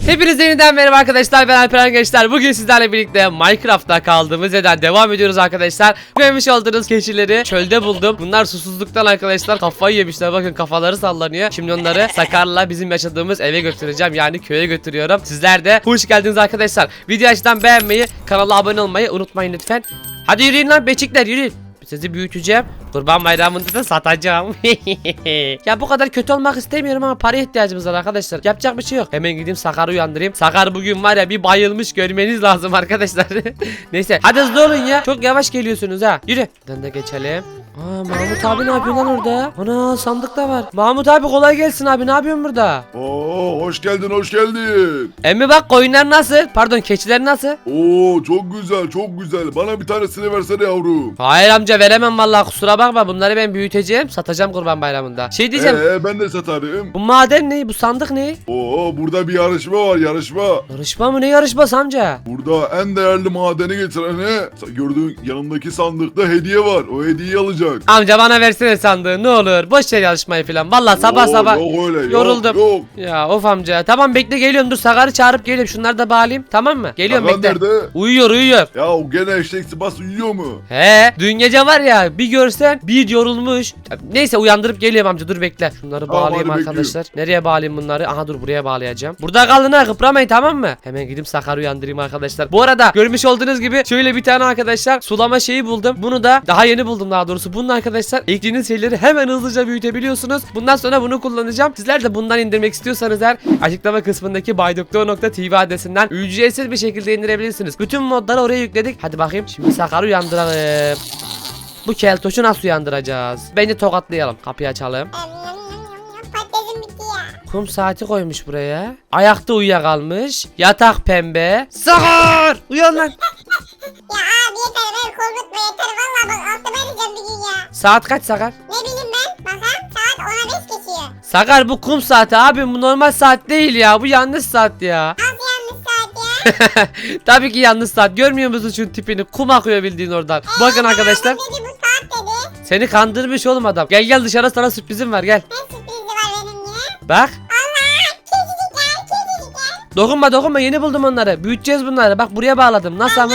Hepinize yeniden merhaba arkadaşlar. Ben Alperen Gençler Bugün sizlerle birlikte Minecraft'ta kaldığımız yerden devam ediyoruz arkadaşlar. Görmüş olduğunuz keçileri çölde buldum. Bunlar susuzluktan arkadaşlar. Kafayı yemişler. Bakın kafaları sallanıyor. Şimdi onları Sakar'la bizim yaşadığımız eve götüreceğim. Yani köye götürüyorum. Sizler de hoş geldiniz arkadaşlar. Video açıdan beğenmeyi kanala abone olmayı unutmayın lütfen. Hadi yürüyün lan beçikler yürüyün sizi büyüteceğim. Kurban bayramında da satacağım. ya bu kadar kötü olmak istemiyorum ama para ihtiyacımız var arkadaşlar. Yapacak bir şey yok. Hemen gideyim Sakar'ı uyandırayım. Sakar bugün var ya bir bayılmış görmeniz lazım arkadaşlar. Neyse hadi hızlı olun ya. Çok yavaş geliyorsunuz ha. Yürü. Buradan da geçelim. Aa Mahmut abi ne yapıyor lan orada? Ana sandık da var. Mahmut abi kolay gelsin abi ne yapıyorsun burada? Oo hoş geldin hoş geldin. Emmi bak koyunlar nasıl? Pardon keçiler nasıl? Oo çok güzel çok güzel. Bana bir tanesini versene yavrum. Hayır amca veremem vallahi kusura bakma bunları ben büyüteceğim satacağım kurban bayramında. Şey diyeceğim Ee, ben de satarım. bu maden ne bu sandık ne? Oo burada bir yarışma var yarışma. Yarışma mı ne yarışması amca? Burada en değerli madeni getirene gördüğün yanındaki sandıkta hediye var. O hediyeyi alacak. Amca bana versene sandığı ne olur boş ver yarışmayı falan valla sabah Oo, sabah Yok öyle yok, yoruldum. Yok. Ya of amca tamam bekle geliyorum dur Sakar'ı çağırıp geliyorum şunları da bağlayayım tamam mı? Geliyorum Hakan bekle. nerede? Uyuyor uyuyor. Ya o gene eşek sıpası uyuyor mu? He dün gece var ya bir görsen bir yorulmuş. Neyse uyandırıp geliyorum amca dur bekle. Şunları Tamam, bağlayayım hadi arkadaşlar. Nereye bağlayayım bunları? Aha dur buraya bağlayacağım. Burada kalın ha kıpramayın tamam mı? Hemen gidip Sakar'ı uyandırayım arkadaşlar. Bu arada görmüş olduğunuz gibi şöyle bir tane arkadaşlar sulama şeyi buldum. Bunu da daha yeni buldum daha doğrusu. Bunun arkadaşlar eklediğiniz şeyleri hemen hızlıca büyütebiliyorsunuz. Bundan sonra bunu kullanacağım. Sizler de bundan indirmek istiyorsanız eğer açıklama kısmındaki baydoktor.tv adresinden ücretsiz bir şekilde indirebilirsiniz. Bütün modları oraya yükledik. Hadi bakayım şimdi Sakar'ı uyandıralım. Bu keltoşu nasıl uyandıracağız? Bence tokatlayalım. Kapıyı açalım. Patatesim bitti ya. Kum saati koymuş buraya. Ayakta uyuyakalmış. Yatak pembe. Sakar! Uyan lan. Ya abi yeter beni korkutma Saat kaç Sakar? Ne bileyim ben bakın saat 10'a 5 geçiyor. Sakar bu kum saati abi bu normal saat değil ya. Bu yanlış saat ya. Nasıl yanlış saat ya? Tabii ki yanlış saat. Görmüyor musun şu tipini? Kum akıyor bildiğin oradan. Bakın arkadaşlar. Dedi bu saat dedi. Seni kandırmış oğlum adam. Gel gel dışarı sana sürprizim var gel. Ne sürprizi var benim yine? Bak. Dokunma dokunma yeni buldum onları. Büyüteceğiz bunları. Bak buraya bağladım. Nasıl ama?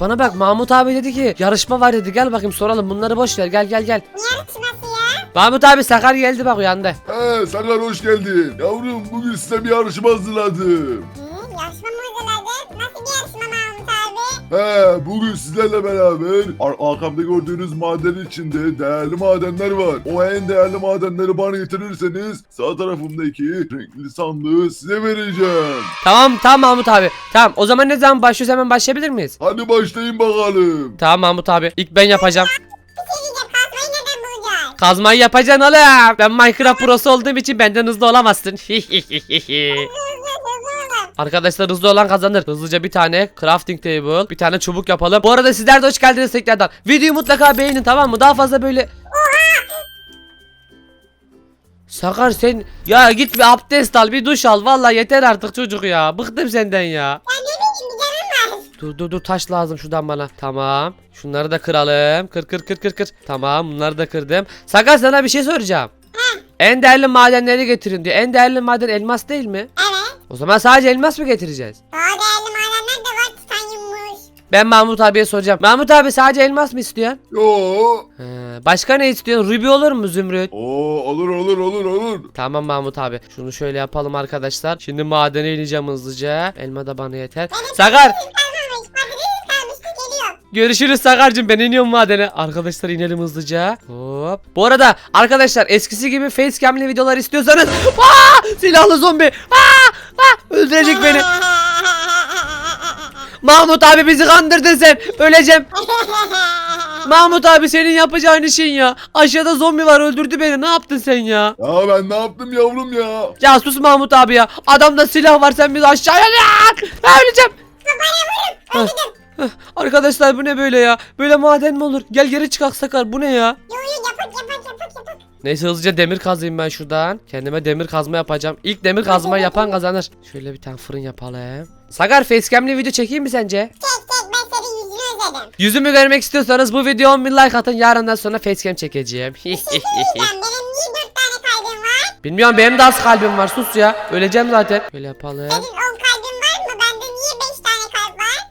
Bana bak Mahmut abi dedi ki yarışma var dedi. Gel bakayım soralım bunları boş ver. Gel gel gel. Yarışması ya? Mahmut abi Sakar geldi bak uyandı. He Sakar hoş geldin. Yavrum bugün size bir yarışma hazırladım. He bugün sizlerle beraber ar- arkamda gördüğünüz madenin içinde değerli madenler var. O en değerli madenleri bana getirirseniz sağ tarafımdaki renkli sandığı size vereceğim. Tamam tamam Mahmut abi. Tamam o zaman ne zaman başlıyoruz hemen başlayabilir miyiz? Hadi başlayın bakalım. Tamam Mahmut abi. İlk ben yapacağım. Kazmayı yapacaksın oğlum. Ben Minecraft prosu olduğum için benden hızlı olamazsın. Arkadaşlar hızlı olan kazanır. Hızlıca bir tane crafting table, bir tane çubuk yapalım. Bu arada sizler de hoş geldiniz tekrardan. Videoyu mutlaka beğenin tamam mı? Daha fazla böyle... Sakar sen ya git bir abdest al bir duş al vallahi yeter artık çocuk ya bıktım senden ya Ya ne bileyim bir canım var. Dur dur dur taş lazım şuradan bana tamam şunları da kıralım kır kır kır kır kır tamam bunları da kırdım Sakar sana bir şey soracağım En değerli madenleri getirin diyor en değerli maden elmas değil mi? Evet. O zaman sadece elmas mı getireceğiz? Daha değerli madenler de var titanyummuş. Ben Mahmut abiye soracağım. Mahmut abi sadece elmas mı istiyorsun? Yo. He, başka ne istiyorsun? Ruby olur mu Zümrüt? Oo olur olur olur olur. Tamam Mahmut abi. Şunu şöyle yapalım arkadaşlar. Şimdi madene ineceğim hızlıca. Elma da bana yeter. Sakar Kalmamış kalmıştı geliyor. görüşürüz Sakar'cığım ben iniyorum madene. Arkadaşlar inelim hızlıca. Hop. Bu arada arkadaşlar eskisi gibi facecam'li videolar istiyorsanız. Aa, silahlı zombi. Aa, aa, öldürecek beni. Mahmut abi bizi kandırdın sen. Öleceğim. Mahmut abi senin yapacağın işin ya. Aşağıda zombi var öldürdü beni. Ne yaptın sen ya? Ya ben ne yaptım yavrum ya? Ya sus Mahmut abi ya. Adamda silah var sen bizi aşağıya yak. Öleceğim. Arkadaşlar bu ne böyle ya? Böyle maden mi olur? Gel geri çıkak Sakar. Bu ne ya? Neyse hızlıca demir kazayım ben şuradan. Kendime demir kazma yapacağım. İlk demir kazma yapan kazanır. Şöyle bir tane fırın yapalım. Sakar facecam'li video çekeyim mi sence? Çek çek ben senin yüzünü özledim. Yüzümü görmek istiyorsanız bu videoya 10 bin like atın. Yarından sonra facecam çekeceğim. Bir şey benim niye tane kalbim var? Bilmiyorum benim de az kalbim var sus ya. Öleceğim zaten. Böyle yapalım. Senin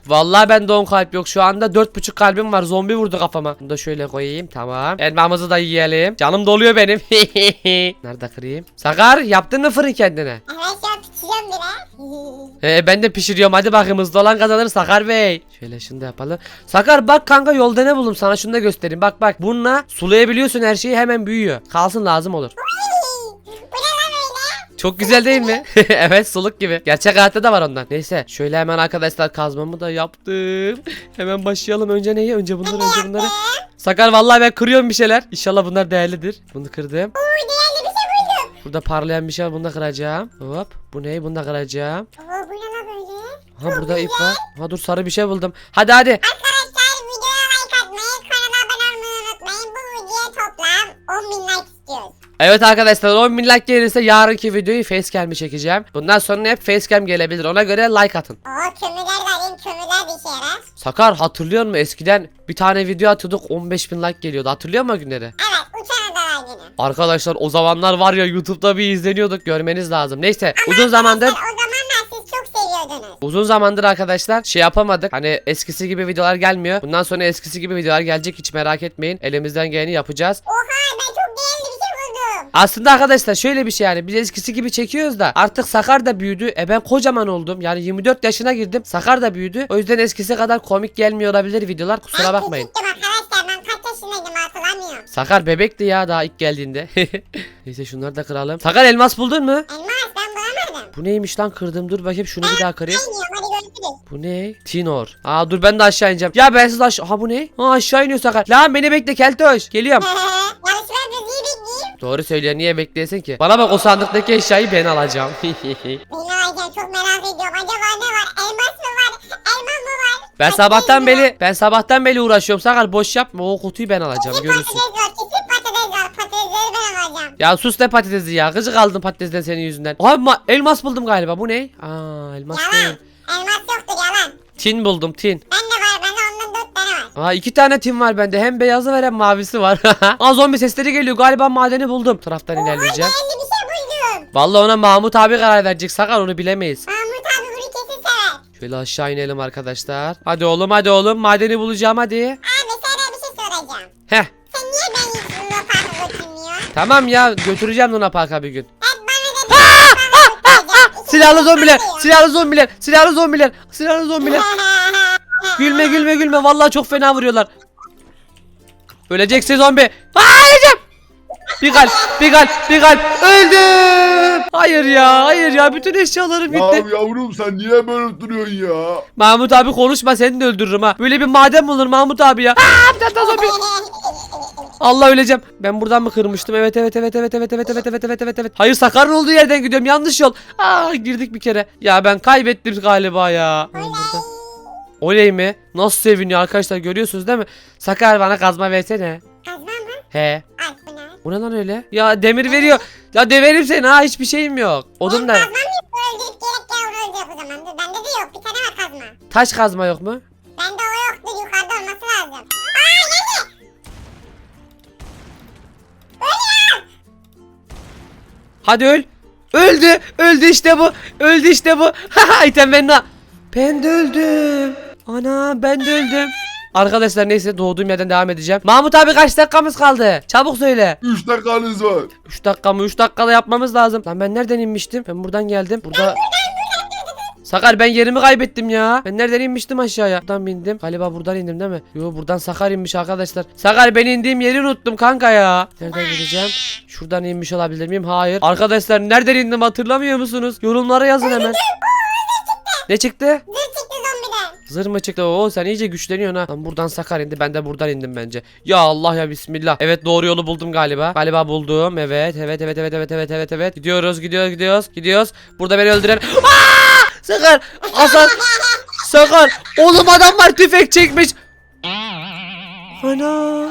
Vallahi bende 10 kalp yok. Şu anda 4,5 kalbim var. Zombi vurdu kafama. Bunu da şöyle koyayım. Tamam. Elmamızı da yiyelim. Canım doluyor benim. Nerede kırayım? Sakar yaptın mı fırın kendine? Evet an pişiriyorum. Ee, ben de pişiriyorum. Hadi bakayım hızlı olan kazanır Sakar Bey. Şöyle şunu da yapalım. Sakar bak kanka yolda ne buldum sana şunu da göstereyim. Bak bak bununla sulayabiliyorsun her şeyi hemen büyüyor. Kalsın lazım olur. Bu ne lan öyle? Çok güzel değil mi? evet suluk gibi. Gerçek hayatta da var ondan. Neyse şöyle hemen arkadaşlar kazmamı da yaptım. hemen başlayalım. Önce neyi? Önce bunları önce bunları. Sakar vallahi ben kırıyorum bir şeyler. İnşallah bunlar değerlidir. Bunu kırdım. Uuu değerli bir şey buldum. Burada parlayan bir şey var. Bunu da kıracağım. Hop. Bu ne? Bunu da kıracağım. Oo bu ne lan böyle? Ha burada ip var. Ha dur sarı bir şey buldum. Hadi hadi. Arkadaşlar Evet arkadaşlar 10 bin like gelirse yarınki videoyu facecam'ı çekeceğim. Bundan sonra hep facecam gelebilir. Ona göre like atın. Oo kömürler alayım. Kömürler de işe yarar. Sakar hatırlıyor musun? Eskiden bir tane video atıyorduk 15 bin like geliyordu. Hatırlıyor musun o günleri? Evet uçan adalar günü. Arkadaşlar o zamanlar var ya YouTube'da bir izleniyorduk. Görmeniz lazım. Neyse uzun zamandır Arkadaşlar, O zamanlar siz çok seviyordunuz. Uzun zamandır arkadaşlar şey yapamadık. Hani eskisi gibi videolar gelmiyor. Bundan sonra eskisi gibi videolar gelecek hiç merak etmeyin. Elimizden geleni yapacağız. Oha ben çok değerli bir şey buldum. Aslında arkadaşlar şöyle bir şey yani biz eskisi gibi çekiyoruz da artık Sakar da büyüdü. E ben kocaman oldum. Yani 24 yaşına girdim. Sakar da büyüdü. O yüzden eskisi kadar komik gelmiyor olabilir videolar. Kusura bakmayın. küçüktüm arkadaşlar ben kaç yaşındaydım hatırlamıyorum. Sakar bebekti ya daha ilk geldiğinde. Neyse şunları da kıralım. Sakar elmas buldun mu? Elmas ben bulamadım. Bu neymiş lan kırdım dur bakayım şunu bir daha kırayım. Bilmiyorum hadi görüşürüz. Bu ne? Tinor. Aa dur ben de aşağı ineceğim. Ya ben siz aşağı... Ha bu ne? Ha aşağı iniyor Sakar. Lan beni bekle Keltoş. Geliyorum. Bekleyeyim. Doğru söylüyor niye bekleyesin ki? Bana bak o sandıktaki eşyayı ben alacağım. Beni alacağım çok merak ediyorum. Acaba ne var? Elmas mı var? Elma mı var? ben sabahtan beri ben sabahtan beri uğraşıyorum. Sakar boş yapma o kutuyu ben alacağım görürsün. patates var. Kesip patates var. Patatesleri ben alacağım. Ya sus ne patatesi ya. Gıcık aldım patatesten senin yüzünden. Aha ma- elmas buldum galiba. Bu ne? Aa elmas değil. Yalan. Elmas yoktur yalan. Tin buldum tin. Ben de var. Bende ondan dört tane var. Aa iki tane tin var bende. Hem beyazı var hem mavisi var. Aa zombi sesleri geliyor. Galiba madeni buldum. Bu Taraftan ilerleyeceğim. Değerli bir şey buldum. Vallahi ona Mahmut abi karar verecek. Sakar onu bilemeyiz. Mahmut abi bunu kesin sever. Şöyle aşağı inelim arkadaşlar. Hadi oğlum hadi oğlum. Madeni bulacağım hadi. Abi sana bir şey soracağım. Heh. Sen niye beni Luna Park'a götürmüyorsun? Tamam ya götüreceğim Luna Park'a bir gün. Götüreceğim. Silahlı zombiler, silahlı zombiler, silahlı zombiler, silahlı zombiler. Gülme gülme gülme vallahi çok fena vuruyorlar. Öleceksin zombi. Aa öleceğim. Bir kalp, bir kalp, bir kalp. Öldüm. Hayır ya, hayır ya. Bütün eşyalarım Ya gitti. yavrum sen niye böyle duruyorsun ya? Mahmut abi konuşma seni de öldürürüm ha. Böyle bir maden bulur Mahmut abi ya. Aa bir tane zombi. Allah öleceğim. Ben buradan mı kırmıştım? Evet evet evet evet evet evet evet evet evet evet evet. Hayır Sakar'ın olduğu yerden gidiyorum. Yanlış yol. Aa girdik bir kere. Ya ben kaybettim galiba ya. Burada- Oley mi? Nasıl seviniyor arkadaşlar görüyorsunuz değil mi? Sakar bana kazma versene. Kazma mı? He. Al bu ne? Bu ne lan öyle? Ya demir veriyor. Ya deverim seni ha hiçbir şeyim yok. Odun da. Kazmam yok. Öldürüp gerek gel öldürüp o zaman. Dur, Bende de yok. Bir tane var kazma. Taş kazma yok mu? Bende o yoktu. Yukarıda olması lazım. Aa geldi. Hadi öl. Öldü. Öldü işte bu. Öldü işte bu. Haha item ben de. Ben de öldüm. Ana ben de öldüm. Arkadaşlar neyse doğduğum yerden devam edeceğim. Mahmut abi kaç dakikamız kaldı? Çabuk söyle. 3 dakikanız var. 3 dakika mı? 3 dakikada yapmamız lazım. Lan ben nereden inmiştim? Ben buradan geldim. Burada... Sakar ben yerimi kaybettim ya. Ben nereden inmiştim aşağıya? Buradan bindim. Galiba buradan indim değil mi? Yo buradan Sakar inmiş arkadaşlar. Sakar ben indiğim yeri unuttum kanka ya. Nereden gideceğim? Şuradan inmiş olabilir miyim? Hayır. Arkadaşlar nereden indim hatırlamıyor musunuz? Yorumlara yazın hemen. Ne çıktı? Zır çıktı zombiden. Zır mı çıktı? Oo sen iyice güçleniyorsun ha. Lan buradan Sakar indi. Ben de buradan indim bence. Ya Allah ya bismillah. Evet doğru yolu buldum galiba. Galiba buldum. Evet evet evet evet evet evet evet evet. Gidiyoruz gidiyoruz gidiyoruz gidiyoruz. Burada beni öldüren. Aa! Sakar! Hasan! Sakar! Oğlum adam var tüfek çekmiş. Ana!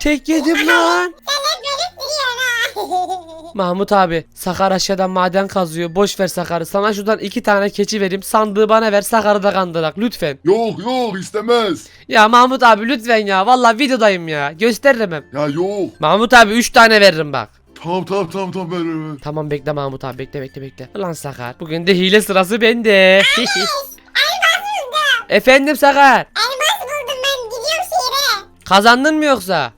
Tek yedim lan. Sen hep böyle sürüyorsun ha. Mahmut abi Sakar aşağıdan maden kazıyor. Boş ver Sakar'ı. Sana şuradan iki tane keçi vereyim. Sandığı bana ver. Sakar'ı da kandırak lütfen. Yok yok istemez. Ya Mahmut abi lütfen ya. Vallahi videodayım ya. Gösteririm hem. Ya yok. Mahmut abi 3 tane veririm bak. Tamam tamam tamam tamam ver ver ver. Tamam bekle Mahmut abi bekle bekle bekle. Ulan Sakar. Bugün de hile sırası bende. Elmas buldum. Efendim Sakar. Elmas buldum ben gidiyorum şehre. Kazandın mı yoksa? Ha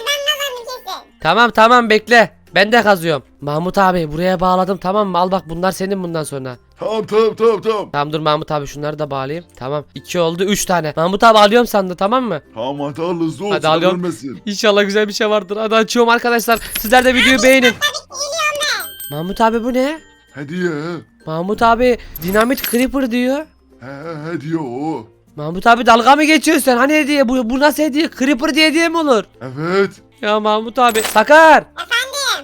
ben kazandım kesin. Tamam tamam bekle. Ben de kazıyorum. Mahmut abi buraya bağladım tamam mı? Al bak bunlar senin bundan sonra. Tamam tamam tamam tamam. Tamam dur Mahmut abi şunları da bağlayayım. Tamam. iki oldu üç tane. Mahmut abi alıyorum sandı tamam mı? Tamam hadi al hızlı ol. Hadi alıyorum. ölmesin. İnşallah güzel bir şey vardır. Hadi açıyorum arkadaşlar. Sizler de videoyu beğenin. Mahmut abi bu ne? Hediye. Mahmut abi dinamit creeper diyor. He he hediye o. Mahmut abi dalga mı geçiyorsun sen? Hani hediye bu, bu nasıl hediye? Creeper diye hediye mi olur? Evet. Ya Mahmut abi. Sakar. Efendim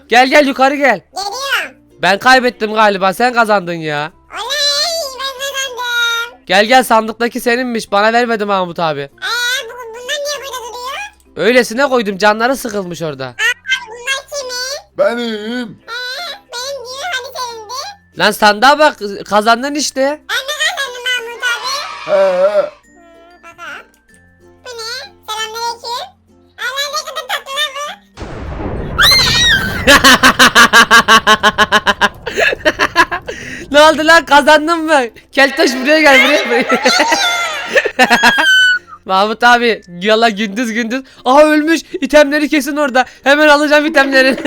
Gel gel yukarı gel. geliyorum. Ben kaybettim galiba sen kazandın ya. Oley ben kazandım. Gel gel sandıktaki seninmiş bana vermedi Mahmut abi. Eee bu, bunlar niye burada duruyor? Öylesine koydum canları sıkılmış orada. Abi bunlar kimin? Benim. Eee benim diyor hani senindi. Lan sandığa bak kazandın işte. Ben de kazandım Mahmut abi. He he. ne oldu lan kazandın mı? Keltoş buraya gel buraya buraya. Mahmut abi yalla gündüz gündüz. Aha ölmüş. İtemleri kesin orada. Hemen alacağım itemleri.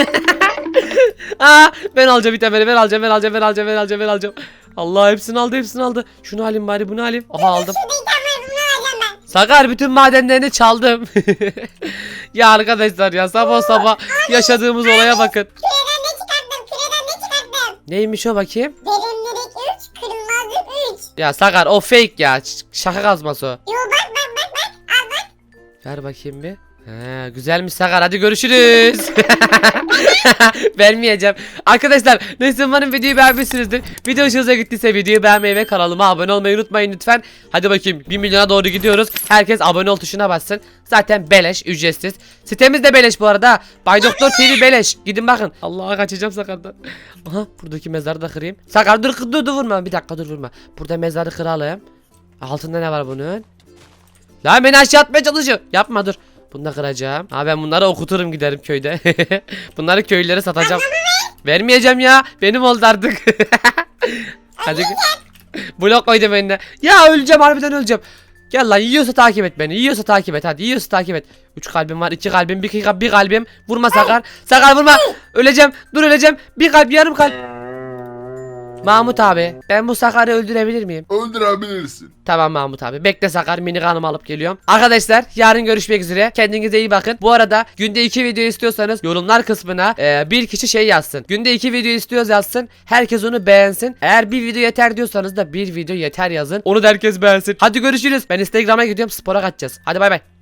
Aa ben alacağım itemleri. Ben alacağım ben alacağım ben alacağım ben alacağım ben alacağım. Allah hepsini aldı hepsini aldı. Şunu alayım bari bunu alayım. Aha aldım. Şurada item var bunu alacağım ben. Sakar bütün madenlerini çaldım. ya arkadaşlar ya sabah sabah yaşadığımız olaya bakın. Küreden ne çıkarttım? Küreden ne çıkarttım? Neymiş o bakayım? Derinlilik 3, kırılmazlık 3. Ya Sakar o fake ya. Ş- Şaka kazması o. Yo bak bak bak bak. Al bak. Ver bakayım bir. He, güzelmiş Sakar hadi görüşürüz. Vermeyeceğim. Arkadaşlar neyse umarım videoyu beğenmişsinizdir. Video hoşunuza gittiyse videoyu beğenmeyi ve kanalıma abone olmayı unutmayın lütfen. Hadi bakayım 1 milyona doğru gidiyoruz. Herkes abone ol tuşuna bassın. Zaten beleş ücretsiz. Sitemiz de beleş bu arada. Bay Doktor TV beleş. Gidin bakın. Allah'a kaçacağım Sakar'dan. Aha buradaki mezarı da kırayım. Sakar dur dur dur vurma. Bir dakika dur vurma. Burada mezarı kıralım. Altında ne var bunun? Lan beni aşağı atmaya çalışıyor. Yapma dur. Bunu da kıracağım. Ha ben bunları okuturum giderim köyde. bunları köylülere satacağım. Vermeyeceğim ya. Benim oldu artık. Hadi. Blok koydum önüne. Ya öleceğim harbiden öleceğim. Gel lan yiyorsa takip et beni. Yiyorsa takip et hadi. Yiyorsa takip et. 3 kalbim var. 2 kalbim. 1 kalbim. Bir kalbim. Vurma Sakar. Sakar vurma. Öleceğim. Dur öleceğim. Bir kalp yarım kalp. Mahmut abi ben bu Sakar'ı öldürebilir miyim? Öldürebilirsin. Tamam Mahmut abi. Bekle Sakar mini kanımı alıp geliyorum. Arkadaşlar yarın görüşmek üzere. Kendinize iyi bakın. Bu arada günde iki video istiyorsanız yorumlar kısmına e, bir kişi şey yazsın. Günde iki video istiyoruz yazsın. Herkes onu beğensin. Eğer bir video yeter diyorsanız da bir video yeter yazın. Onu da herkes beğensin. Hadi görüşürüz. Ben Instagram'a gidiyorum spora kaçacağız. Hadi bay bay.